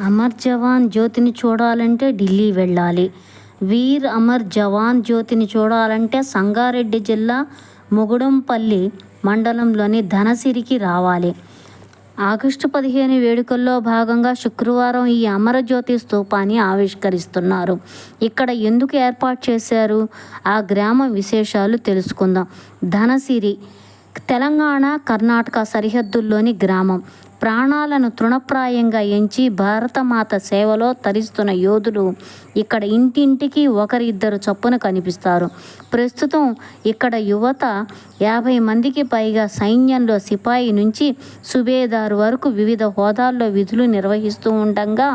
అమర్ జవాన్ జ్యోతిని చూడాలంటే ఢిల్లీ వెళ్ళాలి. వీర్ అమర్ జవాన్ జ్యోతిని చూడాలంటే సంగారెడ్డి జిల్లా ముగుడంపల్లి మండలంలోని ధనసిరికి రావాలి. ఆగస్టు పదిహేను వేడుకల్లో భాగంగా శుక్రవారం ఈ అమరజ్యోతి స్తూపాన్ని ఆవిష్కరిస్తున్నారు. ఇక్కడ ఎందుకు ఏర్పాటు చేశారు? ఆ గ్రామ విశేషాలు తెలుసుకుందాం. ధనసిరి తెలంగాణ కర్ణాటక సరిహద్దుల్లోని గ్రామం. ప్రాణాలను తృణప్రాయంగా ఎంచి భారతమాత సేవలో తరిస్తున్న యోధులు ఇక్కడ ఇంటింటికి ఒకరిద్దరు చొప్పున కనిపిస్తారు. ప్రస్తుతం ఇక్కడ యువత యాభై మందికి పైగా సైన్యంలో సిపాయి నుంచి సుబేదారు వరకు వివిధ హోదాల్లో విధులు నిర్వహిస్తూ ఉండగా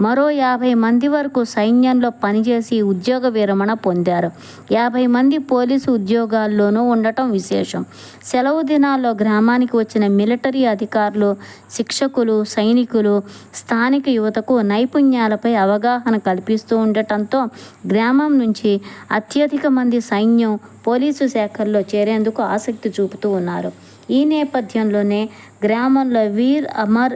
మరో యాభై మంది వరకు సైన్యంలో పనిచేసి ఉద్యోగ విరమణ పొందారు. యాభై మంది పోలీసు ఉద్యోగాల్లోనూ ఉండటం విశేషం. సెలవు దినాల్లో గ్రామానికి వచ్చిన మిలిటరీ అధికారులు శిక్షకులు సైనికులు స్థానిక యువతకు నైపుణ్యాలపై అవగాహన కల్పిస్తూ ఉండటంతో గ్రామం నుంచి అత్యధిక మంది సైన్యం పోలీసు శాఖల్లో చేరేందుకు ఆసక్తి చూపుతూ ఉన్నారు. ఈ నేపథ్యంలోనే గ్రామంలో వీర్ అమర్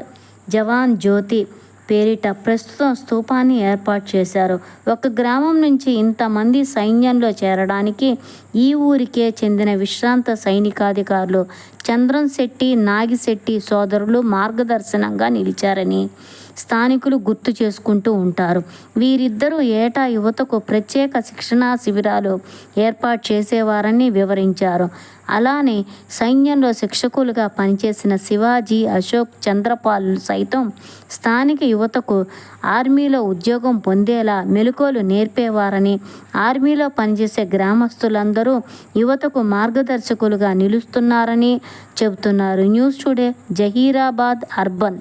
జవాన్ జ్యోతి పేరిట ప్రస్తుతం స్థూపాన్ని ఏర్పాటు చేశారు. ఒక గ్రామం నుంచి ఇంతమంది సైన్యంలో చేరడానికి ఈ ఊరికే చెందిన విశ్రాంత సైనికాధికారులు చంద్రం శెట్టి నాగిశెట్టి సోదరులు మార్గదర్శనంగా నిలిచారని స్థానికులు గుర్తు చేసుకుంటూ ఉంటారు. వీరిద్దరూ ఏటా యువతకు ప్రత్యేక శిక్షణా శిబిరాలు ఏర్పాటు చేసేవారని వివరించారు. అలానే సైన్యంలో శిక్షకులుగా పనిచేసిన శివాజీ అశోక్ చంద్రపాల్ సైతం స్థానిక యువతకు ఆర్మీలో ఉద్యోగం పొందేలా మెలకువలు నేర్పేవారని ఆర్మీలో పనిచేసే గ్రామస్తులందరూ యువతకు మార్గదర్శకులుగా నిలుస్తున్నారని చెబుతున్నారు. News today Zaheerabad urban